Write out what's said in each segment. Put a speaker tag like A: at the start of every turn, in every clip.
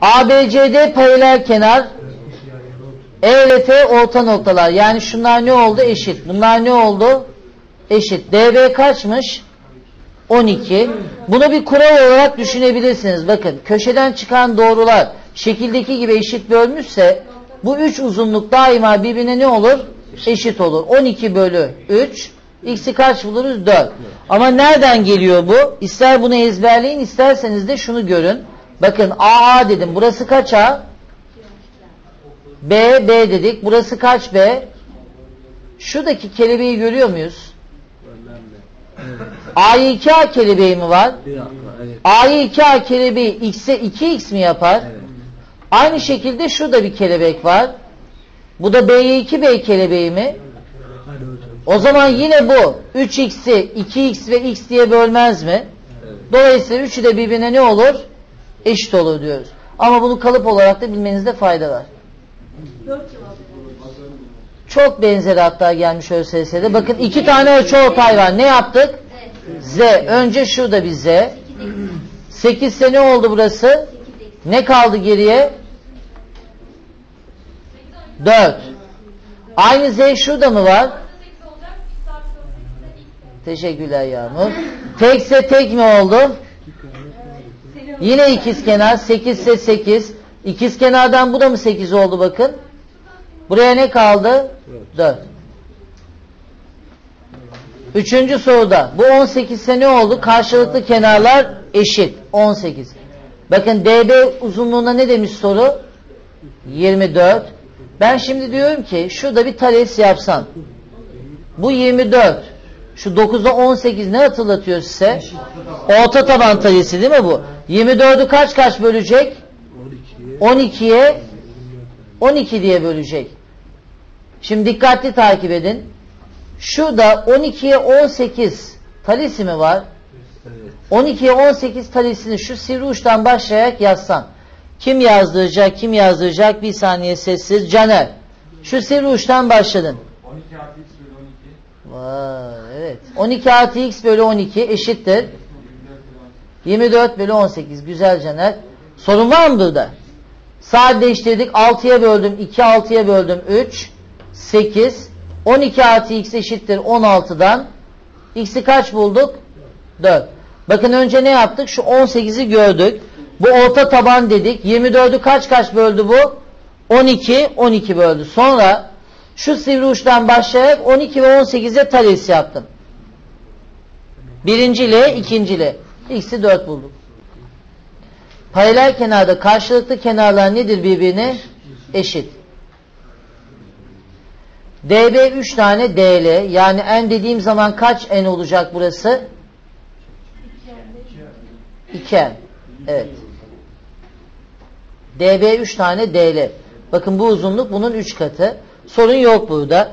A: ABCD paralel kenar E ile F orta noktalar. Yani şunlar ne oldu? Eşit. Bunlar ne oldu? Eşit. DB kaçmış? 12. Bunu bir kural olarak düşünebilirsiniz. Bakın köşeden çıkan doğrular şekildeki gibi eşit bölmüşse bu üç uzunluk daima birbirine ne olur? Eşit olur. 12 bölü 3 x'i kaç buluruz? 4. Ama nereden geliyor bu? İster bunu ezberleyin isterseniz de şunu görün. Bakın AA dedim. Burası kaç A? B, B dedik. Burası kaç B? Şuradaki kelebeği görüyor muyuz? A'yı 2A kelebeği mi var? A'yı 2A kelebeği x'e 2x mi yapar?
B: Evet.
A: Aynı şekilde şurada bir kelebek var. Bu da B'ye 2B kelebeği mi? O zaman yine bu 3x'i 2x ve x diye bölmez mi?
B: Evet.
A: Dolayısıyla üçü de birbirine ne olur? Eşit olur diyoruz. Ama bunu kalıp olarak da bilmenizde fayda var. Çok benzeri hatta gelmiş ÖSS'de. Bakın iki tane ölçü var. Ne yaptık? Z. Önce şurada bir Z. 8 sene oldu burası. Ne kaldı geriye? 4. Aynı Z şurada mı var? Teşekkürler Yağmur. Tekse tek mi oldu? Yine ikiz kenar. 8 ise 8. İkiz kenardan bu da mı 8 oldu bakın. Buraya ne kaldı? 4. Üçüncü soruda. Bu 18 ise ne oldu? Karşılıklı kenarlar eşit. 18. Bakın DB uzunluğuna ne demiş soru? 24. Ben şimdi diyorum ki şurada bir tares yapsan. Bu 24. Şu 9'a 18 ne hatırlatıyor size? Orta taban talesi değil mi bu? 24'ü kaç kaç bölecek?
B: 12'ye
A: 12'ye 12 diye bölecek. Şimdi dikkatli takip edin. Şurada 12'ye 18 talisi mi var?
B: evet.
A: 12'ye 18 talisini şu sivri uçtan başlayarak yazsan. Kim yazdıracak, kim yazdıracak? Bir saniye sessiz. Caner. Şu sivri uçtan başladın.
C: 12 artı x bölü 12.
A: Vay, evet. 12 artı x bölü 12 eşittir. 24 bölü 18. Güzel Caner. Sorun var mı burada? Sadeleştirdik. 6'ya böldüm. 2 6'ya böldüm. 3 8 12 artı x eşittir 16'dan. X'i kaç bulduk? 4. Bakın önce ne yaptık? Şu 18'i gördük. Bu orta taban dedik. 24'ü kaç kaç böldü bu? 12 12 böldü. Sonra şu sivri uçtan başlayarak 12 ve 18'e talis yaptım. Birinci ile ikinci ile. X'i 4 bulduk. Paralel kenarda karşılıklı kenarlar nedir birbirine? Eşit. DB 3 tane DL. Yani n dediğim zaman kaç n olacak burası? 2n. Evet. DB 3 tane DL. Bakın bu uzunluk bunun 3 katı. Sorun yok burada.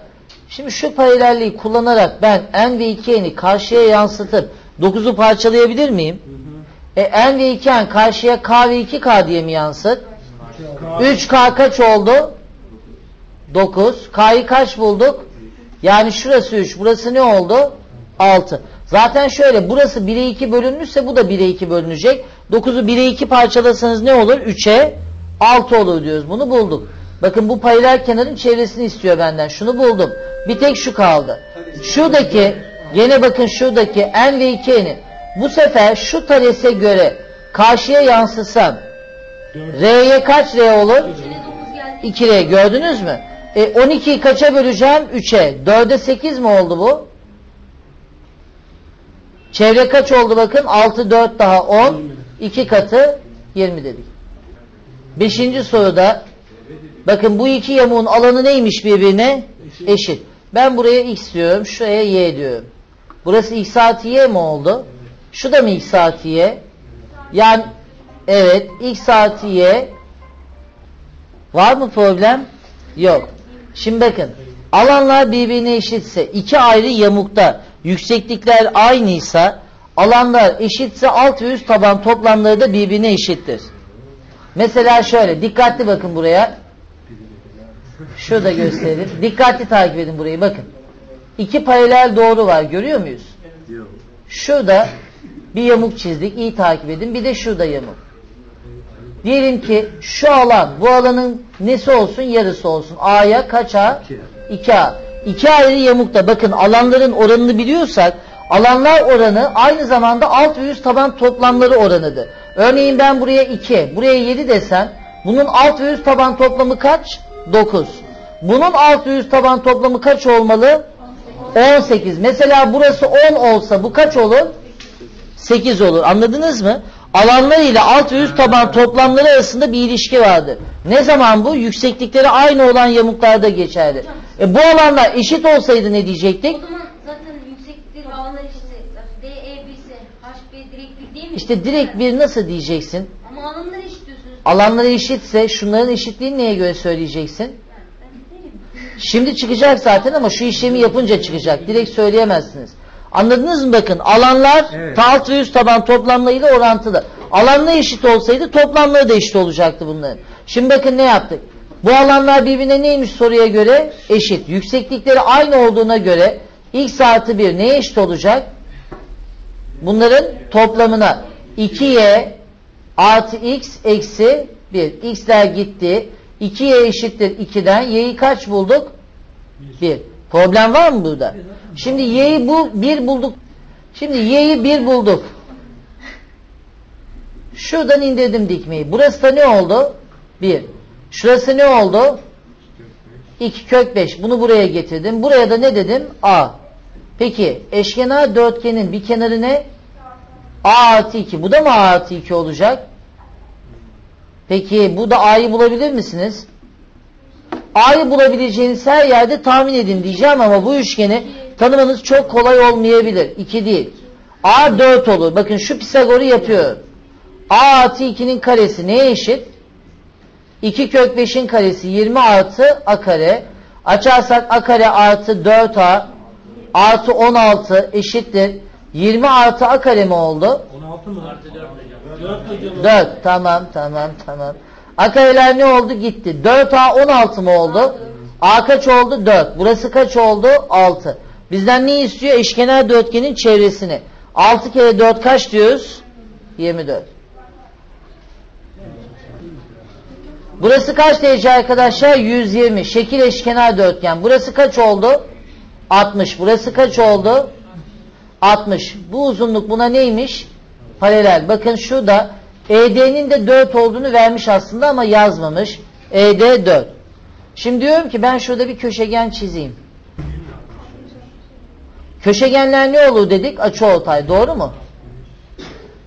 A: Şimdi şu paralelliği kullanarak ben n ve 2n'i karşıya yansıtıp 9'u parçalayabilir miyim? E n ve 2n karşıya k ve 2k diye mi yansıt? 3k kaç oldu? 9. K'yı kaç bulduk? Yani şurası 3. Burası ne oldu? 6. Zaten şöyle burası 1'e 2 bölünmüşse bu da 1'e 2 bölünecek. 9'u 1'e 2 parçalasanız ne olur? 3'e 6 olur diyoruz. Bunu bulduk. Bakın bu paralel kenarın çevresini istiyor benden. Şunu buldum. Bir tek şu kaldı. Şuradaki gene bakın şuradaki n ve 2n'in bu sefer şu tarese göre karşıya yansısam R'ye kaç R olur? 2R gördünüz mü? E 12'yi kaça böleceğim? 3'e. 4'e 8 mi oldu bu? Çevre kaç oldu bakın? 6, 4 daha 10. 2 katı 20 dedik. Beşinci soruda bakın bu iki yamuğun alanı neymiş birbirine? Eşit. Ben buraya x diyorum. Şuraya y diyorum. Burası x artı y mi oldu? Şu da mı x artı y? Yani evet x artı y var mı problem? Yok. Şimdi bakın alanlar birbirine eşitse iki ayrı yamukta yükseklikler aynıysa alanlar eşitse alt ve üst taban toplamları da birbirine eşittir. Mesela şöyle dikkatli bakın buraya. Şurada gösterelim. Dikkatli takip edin burayı bakın. İki paralel doğru var görüyor muyuz? Şurada Bir yamuk çizdik. iyi takip edin. Bir de şurada yamuk. Diyelim ki şu alan, bu alanın nesi olsun? Yarısı olsun. A'ya kaç A?
B: İki.
A: 2A. İki ayrı yamukta bakın alanların oranını biliyorsak alanlar oranı aynı zamanda alt ve üst taban toplamları oranıdır. Örneğin ben buraya 2, buraya 7 desem bunun alt ve üst taban toplamı kaç? 9. Bunun alt ve üst taban toplamı kaç olmalı? 18. Mesela burası 10 olsa bu kaç olur? 8 olur. Anladınız mı? Alanlar ile alt ve üst taban toplamları arasında bir ilişki vardır. Ne zaman bu? Yükseklikleri aynı olan yamuklarda geçerli. E bu alanlar eşit olsaydı ne diyecektik?
D: O zaman zaten yükseklikleri alanlar işte D, E, 1 ise H, B direkt bir değil mi?
A: İşte direkt bir nasıl diyeceksin?
D: Ama alanları eşit diyorsunuz.
A: Alanları eşitse şunların eşitliğini neye göre söyleyeceksin? Şimdi çıkacak zaten ama şu işlemi yapınca çıkacak. Direkt söyleyemezsiniz. Anladınız mı bakın? Alanlar
B: Evet.
A: alt ve üst taban toplamlarıyla orantılı. Alanla eşit olsaydı toplamları da eşit olacaktı bunların. Şimdi bakın ne yaptık? Bu alanlar birbirine neymiş soruya göre? Eşit. Yükseklikleri aynı olduğuna göre x artı 1 neye eşit olacak? Bunların toplamına 2y artı x eksi 1. x'ler gitti. 2y eşittir 2'den. y'yi kaç bulduk? 1. Problem var mı burada? Şimdi y'yi bu 1 bulduk. Şimdi y'yi 1 bulduk. Şuradan indirdim dikmeyi. Burası da ne oldu? 1. Şurası ne oldu? 2 kök 5. Bunu buraya getirdim. Buraya da ne dedim? A. Peki eşkenar dörtgenin bir kenarı ne? A artı 2. Bu da mı A artı 2 olacak? Peki bu da A'yı bulabilir misiniz? A'yı bulabileceğiniz her yerde tahmin edin diyeceğim ama bu üçgeni tanımanız çok kolay olmayabilir. 2 değil. A 4 olur. Bakın şu Pisagor'u yapıyorum. A artı 2'nin karesi neye eşit? 2 kök 5'in karesi 20 artı A kare. Açarsak A kare artı 4A artı 16 eşittir. 20 artı A kare mi oldu?
B: 16 mı? Artı 4 hocam. 4 hocam.
A: 4 tamam tamam tamam. A kareler ne oldu? Gitti. 4A 16 mı oldu? A kaç oldu? 4. Burası kaç oldu? 6. Bizden ne istiyor? Eşkenar dörtgenin çevresini. 6 kere 4 kaç diyoruz? 24. Burası kaç derece arkadaşlar? 120. Şekil eşkenar dörtgen. Burası kaç oldu? 60. Burası kaç oldu? 60. Bu uzunluk buna neymiş? Paralel. Bakın şurada ED'nin de 4 olduğunu vermiş aslında ama yazmamış. ED 4. Şimdi diyorum ki ben şurada bir köşegen çizeyim. Köşegenler ne olur dedik? Açıortay. Doğru mu?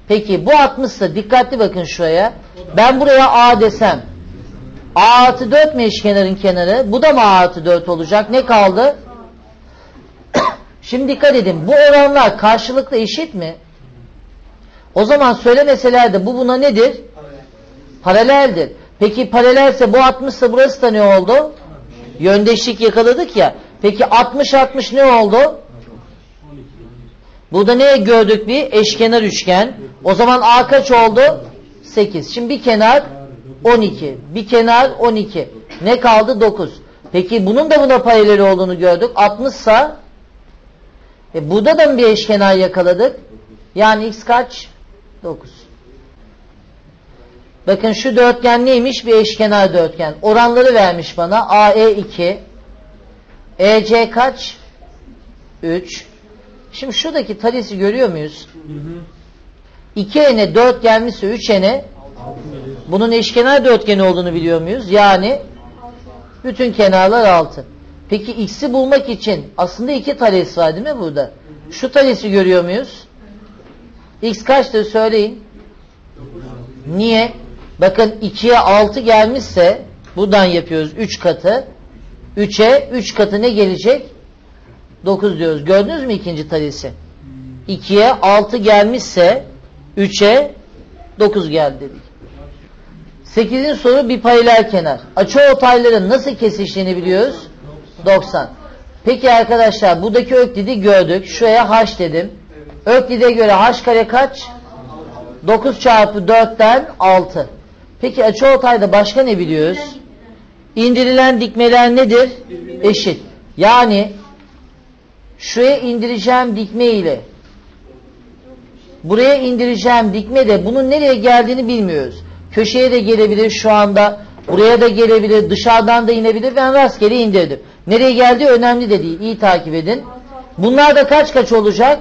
A: Peki bu 60 ise dikkatli bakın şuraya. Ben buraya A desem. A artı 4 mi eşkenarın kenarı? Bu da mı A artı 4 olacak? Ne kaldı? Şimdi dikkat edin. Bu oranlar karşılıklı eşit mi? O zaman söylemeseler de bu buna nedir? Paraleldir. Peki paralelse bu 60 ise burası da ne oldu? Yöndeşlik yakaladık ya. Peki 60-60 ne oldu? Burada ne gördük bir? Eşkenar üçgen. O zaman A kaç oldu? 8. Şimdi bir kenar 12. Bir kenar 12. Ne kaldı? 9. Peki bunun da buna paralel olduğunu gördük. 60 ise e burada da mı bir eşkenar yakaladık? Yani x kaç? 9. Bakın şu dörtgen neymiş? Bir eşkenar dörtgen. Oranları vermiş bana. AE 2. EC kaç? 3. Şimdi şuradaki talisi görüyor muyuz?
B: Hı hı.
A: 2 ene 4 gelmişse 3 ene bunun eşkenar dörtgeni olduğunu biliyor muyuz? Yani bütün kenarlar 6. Peki x'i bulmak için aslında iki talis var değil mi burada? Şu talisi görüyor muyuz? x kaçtır söyleyin. Niye? Bakın 2'ye 6 gelmişse buradan yapıyoruz 3 katı. 3'e 3 katı ne gelecek? 9 diyoruz. Gördünüz mü ikinci talisi? 2'ye 6 gelmişse 3'e 9 geldi dedik. 8'in soru bir paralel kenar. Açıortayların nasıl kesiştiğini biliyoruz. 90. Peki arkadaşlar buradaki öklidi gördük. Şuraya h dedim. Öklide göre h kare kaç? 9 çarpı 4'ten 6. Peki açıortayda başka ne biliyoruz? İndirilen dikmeler nedir? Eşit. Yani şuraya indireceğim dikme ile buraya indireceğim dikme de bunun nereye geldiğini bilmiyoruz. Köşeye de gelebilir şu anda. Buraya da gelebilir. Dışarıdan da inebilir. Ben rastgele indirdim. Nereye geldiği önemli de değil. İyi takip edin. Bunlar da kaç kaç olacak?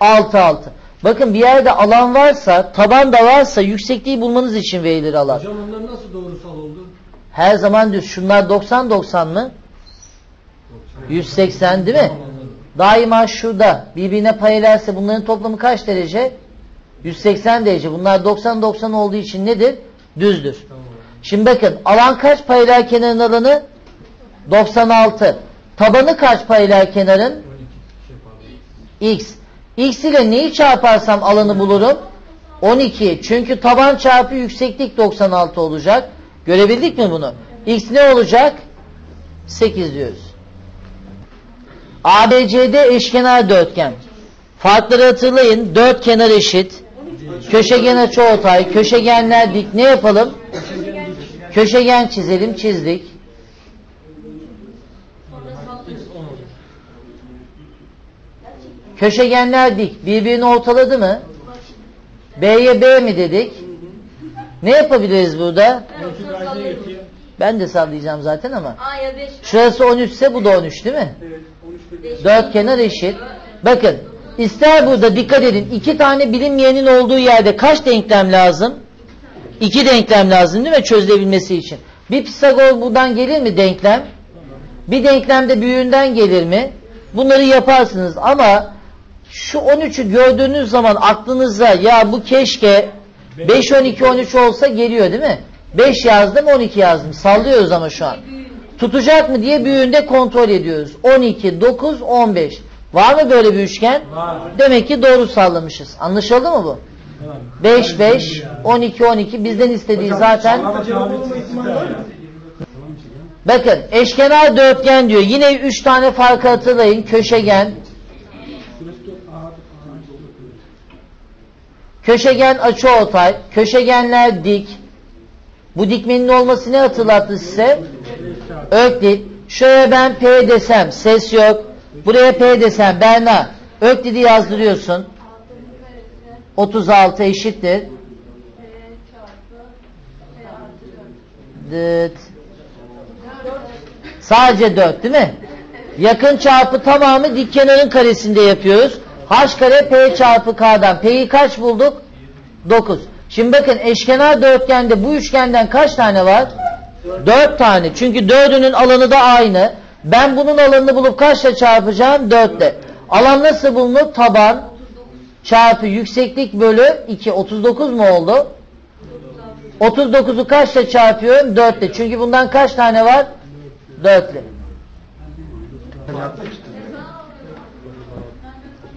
A: 6 6. Bakın bir yerde alan varsa, taban da varsa yüksekliği bulmanız için verilir alan.
B: Hocam onlar nasıl doğrusal oldu?
A: Her zaman düz. Şunlar 90 90 mı? 180 değil mi? Daima şurada birbirine paralelse bunların toplamı kaç derece? 180 derece. Bunlar 90 90 olduğu için nedir? Düzdür. Şimdi bakın alan kaç paralel kenarın alanı? 96. Tabanı kaç paralel kenarın?
B: 12 pardon.
A: X. X ile neyi çarparsam alanı bulurum? 12. Çünkü taban çarpı yükseklik 96 olacak. Görebildik mi bunu? X ne olacak? 8 diyoruz. ABCD eşkenar dörtgen. Farkları hatırlayın. Dört kenar eşit. Köşegen açıortay, köşegenler dik. Ne yapalım? Köşegen çizelim, çizdik.
B: X 10 olur.
A: Köşegenler dik. Birbirini ortaladı mı? B'ye B mi dedik? Ne yapabiliriz burada? Ben de sallayacağım zaten ama.
D: A'ya 5.
A: Şurası 13 ise bu da 13 değil mi?
C: Evet, 13 bölü
A: Dört kenar eşit. Bakın ister burada dikkat edin iki tane bilinmeyenin olduğu yerde kaç denklem lazım? İki denklem lazım değil mi çözülebilmesi için? Bir Pisagor buradan gelir mi denklem? Bir denklem de büyüğünden gelir mi? Bunları yaparsınız ama şu 13'ü gördüğünüz zaman aklınıza ya bu keşke 5 12 13 olsa geliyor değil mi? 5 yazdım 12 yazdım. Sallıyoruz ama şu an. Tutacak mı diye büyüğünde kontrol ediyoruz. 12, 9, 15. Var mı böyle bir üçgen?
B: Var.
A: Demek ki doğru sallamışız. Anlaşıldı mı bu?
B: Tamam.
A: 5, 5, 12, 12. Bizden istediği zaten.
C: Var ya.
A: Bakın eşkenar dörtgen diyor. Yine 3 tane farkı hatırlayın. Köşegen. Köşegen açıortay. Köşegenler dik. Bu dikmenin olması ne hatırlattı size? Öklit. Şöyle ben P desem ses yok. Buraya P desem Berna. Öklit'i yazdırıyorsun. 36 eşittir. Dıt. Sadece 4 değil mi? Yakın çarpı tamamı dik kenarın karesinde yapıyoruz. H kare P çarpı K'dan. P'yi kaç bulduk? 9. Şimdi bakın eşkenar dörtgende bu üçgenden kaç tane var? 4 tane. Çünkü dördünün alanı da aynı. Ben bunun alanını bulup kaçla çarpacağım? 4 ile. Alan nasıl bulunur? Taban çarpı yükseklik bölü 2. 39 mu oldu? 39'u kaçla çarpıyorum? 4 ile. Çünkü bundan kaç tane var? 4 ile.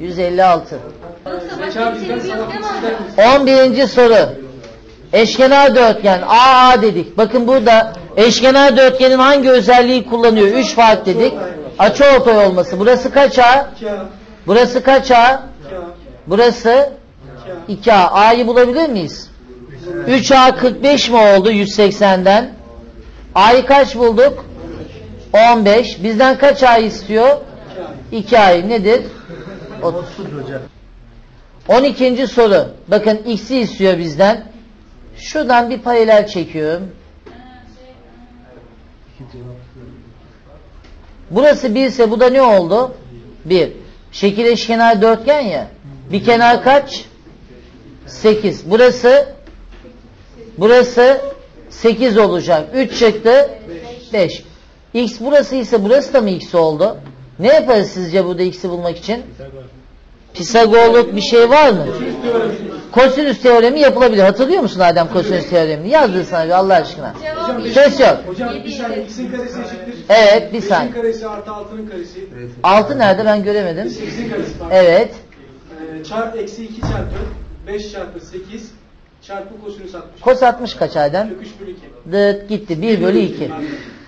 A: 156. 11. soru. Eşkenar dörtgen AA dedik. Bakın burada eşkenar dörtgenin hangi özelliği kullanıyor? 3 fark dedik. Açı Açıortay olması. Burası kaç A? Burası kaç A? Burası
C: 2A.
A: A'yı bulabilir miyiz? 3A 45 mi oldu 180'den? A'yı kaç bulduk? 15. Bizden kaç ay istiyor? 2 ay. Nedir? 30. 12. soru. Bakın x'i istiyor bizden. Şuradan bir paralel çekiyorum. Burası 1 ise bu da ne oldu? 1. Şekil eşkenar dörtgen ya. Bir kenar kaç? 8. Burası burası 8 olacak. 3 çıktı. 5. X burası ise burası da mı x oldu? Ne yaparız sizce burada x'i bulmak için? Pisagorluk bir şey var mı? Kosinüs teoremi yapılabilir. Hatırlıyor musun Adem kosinüs teoremini? Yazdır sana bir Allah aşkına. Ses yok.
C: Hocam bir saniye x'in karesi eşittir.
A: Evet bir
C: 5'in
A: saniye.
C: karesi artı 6'nın karesi.
A: 6 nerede ben göremedim.
C: 8'in karesi.
A: Evet.
C: Ee, çarp eksi 2 çarpı 5 çarpı 8 çarpı kosinüs 60.
A: Kos 60 kaç Adem?
C: Kök 3 bölü 2.
A: Dıt gitti. 1 bölü 2.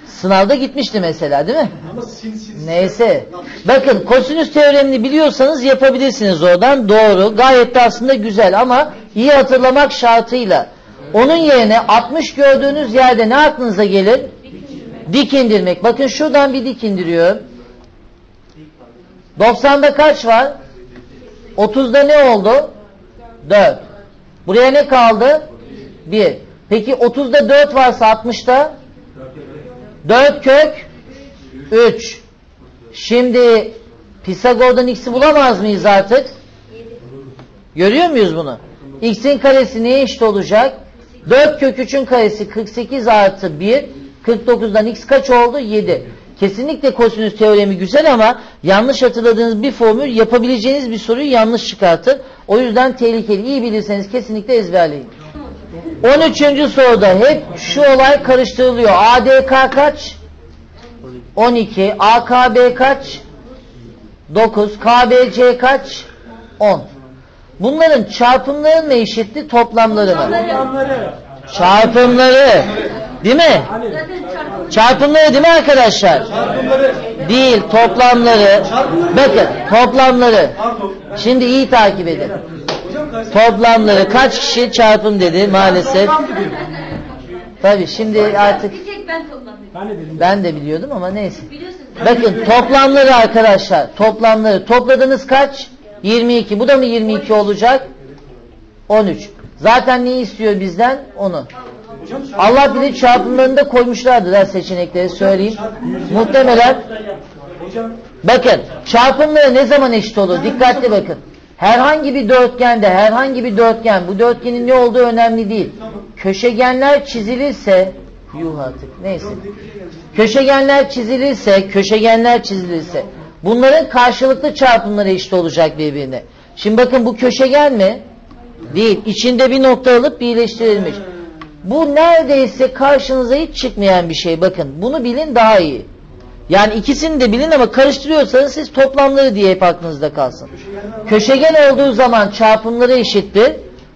A: Sınavda gitmişti mesela değil mi?
C: Ama sin sin.
A: Neyse. Bakın kosinüs teoremini biliyorsanız yapabilirsiniz oradan. Doğru. Gayet de aslında güzel ama iyi hatırlamak şartıyla. Onun yerine 60 gördüğünüz yerde ne aklınıza gelir? Dik indirmek. Bakın şuradan bir dik indiriyorum. 90'da kaç var? 30'da ne oldu? 4. Buraya ne kaldı? 1. Peki 30'da 4 varsa 60'da 4 kök 3. Şimdi Pisagor'dan x'i bulamaz mıyız artık? Görüyor muyuz bunu? x'in karesi neye eşit olacak? 4 kök 3'ün karesi 48 artı 1. 49'dan x kaç oldu? 7. Kesinlikle kosinüs teoremi güzel ama yanlış hatırladığınız bir formül yapabileceğiniz bir soruyu yanlış çıkartır. O yüzden tehlikeli. İyi bilirseniz kesinlikle ezberleyin. 13. soruda hep şu olay karıştırılıyor. ADK kaç? 12. AKB kaç? 9. KBC kaç? 10. Bunların çarpımları mı eşitti, toplamları mı? Çarpımları. Değil mi? Çarpımları değil mi arkadaşlar? Değil, toplamları. Bakın, toplamları. Şimdi iyi takip edin. Toplamları kaç kişi çarpım dedi maalesef. Tabii şimdi artık
D: Bir tek ben
C: de dedim.
A: ben de biliyordum ama neyse.
D: Biliyorsunuz.
A: Bakın toplamları arkadaşlar. Toplamları. Topladınız kaç? 22. Bu da mı 22 olacak? 13. Zaten ne istiyor bizden? Onu. Allah bilir çarpımlarında koymuşlardır ha seçenekleri söyleyeyim. Muhtemelen
C: Hocam
A: bakın çarpımları ne zaman eşit olur? Dikkatli bakın. Herhangi bir dörtgende herhangi bir dörtgen bu dörtgenin ne olduğu önemli değil. Köşegenler çizilirse yuh artık neyse. Köşegenler çizilirse köşegenler çizilirse bunların karşılıklı çarpımları eşit olacak birbirine. Şimdi bakın bu köşegen mi? Değil. İçinde bir nokta alıp birleştirilmiş. Bu neredeyse karşınıza hiç çıkmayan bir şey. Bakın bunu bilin daha iyi. Yani ikisini de bilin ama karıştırıyorsanız siz toplamları diye hep aklınızda kalsın. Köşegen olduğu zaman çarpımları eşittir.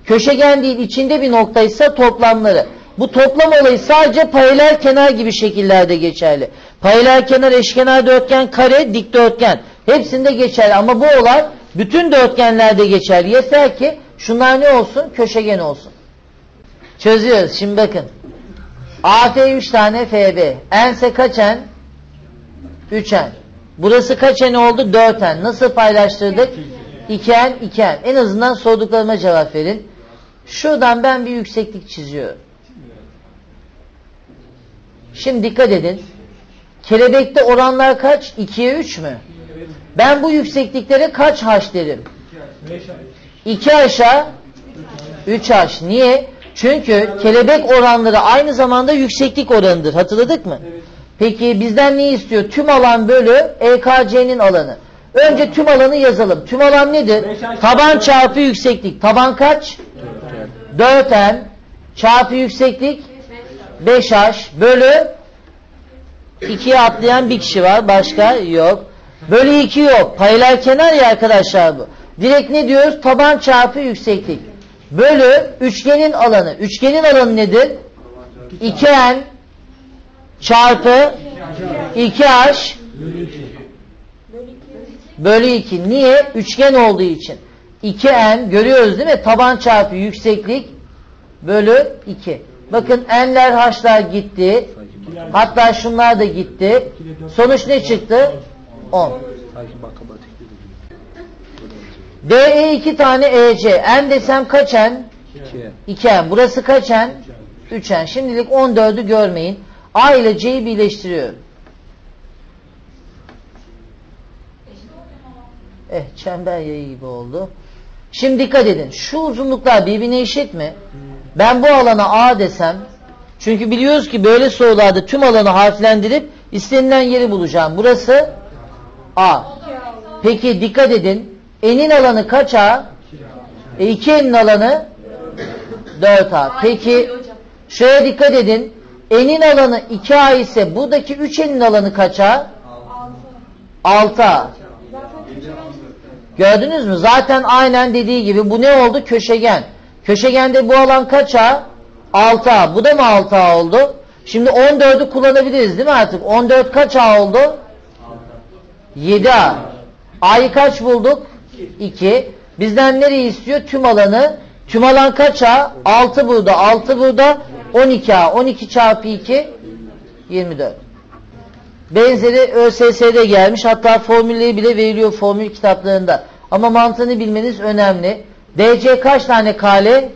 A: Köşegen değil içinde bir noktaysa toplamları. Bu toplam olayı sadece paralel kenar gibi şekillerde geçerli. Paralel kenar, eşkenar dörtgen, kare, dikdörtgen. Hepsinde geçerli ama bu olay bütün dörtgenlerde geçerli. Yeter ki şunlar ne olsun? Köşegen olsun. Çözüyoruz. Şimdi bakın. AF 3 tane FB. N'se kaç N? 3 N. Burası kaç N oldu? 4 N. Nasıl paylaştırdık? 2 N, 2 N. En azından sorduklarıma cevap verin. Şuradan ben bir yükseklik çiziyorum. Şimdi dikkat edin. Kelebekte oranlar kaç? 2'ye 3 mü? Ben bu yüksekliklere kaç H derim? 2 aşağı 3 H. Niye? Çünkü kelebek oranları aynı zamanda yükseklik oranıdır. Hatırladık mı? Peki bizden ne istiyor? Tüm alan bölü EKC'nin alanı. Önce tüm alanı yazalım. Tüm alan nedir? Taban çarpı yükseklik. Taban kaç? 4n çarpı yükseklik 5h bölü 2'ye atlayan bir kişi var. Başka yok. Bölü 2 yok. Paralel kenar ya arkadaşlar bu. Direkt ne diyoruz? Taban çarpı yükseklik. Bölü üçgenin alanı. Üçgenin alanı nedir? 2n çarpı 2h bölü 2. Niye? Üçgen olduğu için. 2n görüyoruz değil mi? Taban çarpı yükseklik bölü 2. Bakın n'ler h'lar gitti. Hatta şunlar da gitti. Sonuç ne çıktı? 10. DE 2 tane EC. N desem kaç N? 2N. Burası kaç N? 3N. Şimdilik 14'ü görmeyin. A ile C'yi birleştiriyorum. Eh çember yayı gibi oldu. Şimdi dikkat edin. Şu uzunluklar birbirine eşit mi? Ben bu alana A desem çünkü biliyoruz ki böyle sorularda tüm alanı harflendirip istenilen yeri bulacağım. Burası A. Peki dikkat edin. N'in alanı kaç A? E 2N'in alanı 4A. Peki şöyle dikkat edin. N'in alanı 2A ise buradaki 3N'in alanı kaç A? 6A. Gördünüz mü? Zaten aynen dediği gibi bu ne oldu? Köşegen. Köşegende bu alan kaç A? 6A. Bu da mı 6A oldu? Şimdi 14'ü kullanabiliriz değil mi artık? 14 kaç A oldu? 7A. A'yı kaç bulduk? 2. Bizden nereyi istiyor? Tüm alanı. Tüm alan kaç A? 6 burada. 6 burada. 12A. 12 çarpı 2 24. Benzeri ÖSS'de gelmiş. Hatta formülleri bile veriliyor formül kitaplarında. Ama mantığını bilmeniz önemli. DC kaç tane kale?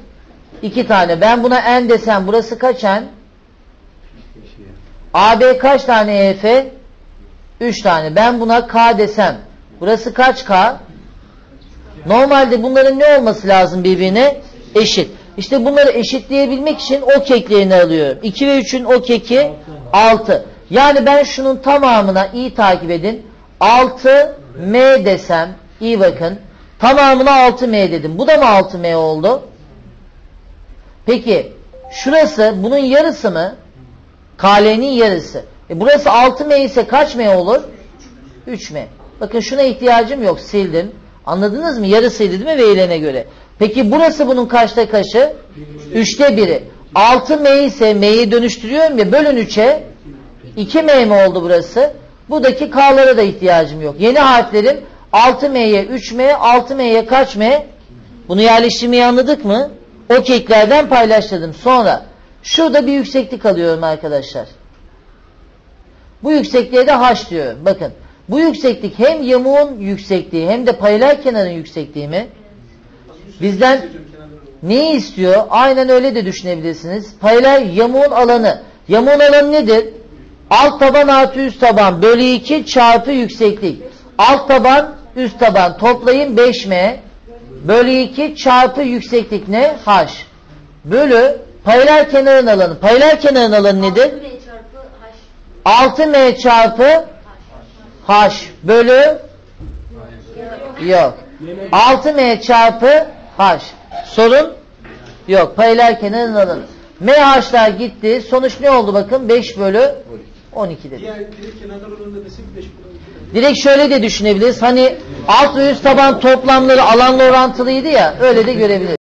A: 2 tane. Ben buna n desem burası kaç n? AB kaç tane EF? 3 tane. Ben buna K desem burası kaç K? Normalde bunların ne olması lazım birbirine? Eşit. İşte bunları eşitleyebilmek için ok eklerini alıyorum. 2 ve 3'ün ok eki 6. Yani ben şunun tamamına iyi takip edin. 6 M desem iyi bakın. Tamamına 6 M dedim. Bu da mı 6 M oldu? Peki şurası bunun yarısı mı? KL'nin yarısı. E burası 6M ise kaç M olur? 3M. Bakın şuna ihtiyacım yok. Sildim. Anladınız mı? Yarısıydı değil mi verilene göre? Peki burası bunun kaçta kaçı? 3'te biri. 6M ise M'yi dönüştürüyorum ya bölün 3'e 2M mi oldu burası? Buradaki K'lara da ihtiyacım yok. Yeni harflerim 6M'ye 3M, 6M'ye kaç M? Bunu yerleştirmeyi anladık mı? O keklerden paylaştırdım. Sonra şurada bir yükseklik alıyorum arkadaşlar. Bu yüksekliğe de H diyorum. Bakın bu yükseklik hem yamuğun yüksekliği hem de paralel kenarın yüksekliği mi? Bizden neyi istiyor? Aynen öyle de düşünebilirsiniz. Paralel yamuğun alanı. Yamuğun alanı nedir? Alt taban artı üst taban bölü 2 çarpı yükseklik. Alt taban üst taban toplayın 5m bölü 2 çarpı yükseklik ne? H. Bölü paralel kenarın alanı. Paralel kenarın alanı nedir?
D: 6M çarpı H.
A: 6m çarpı h bölü yok. 6m çarpı h. Sorun yok. Paralel kenarın alanı. MH'lar gitti. Sonuç ne oldu bakın? 5 bölü 12 dedi.
C: Diğer direkt kenarlar oranında desek 5
A: Direkt şöyle de düşünebiliriz. Hani alt ve üst taban toplamları alanla orantılıydı ya. Öyle de görebiliriz.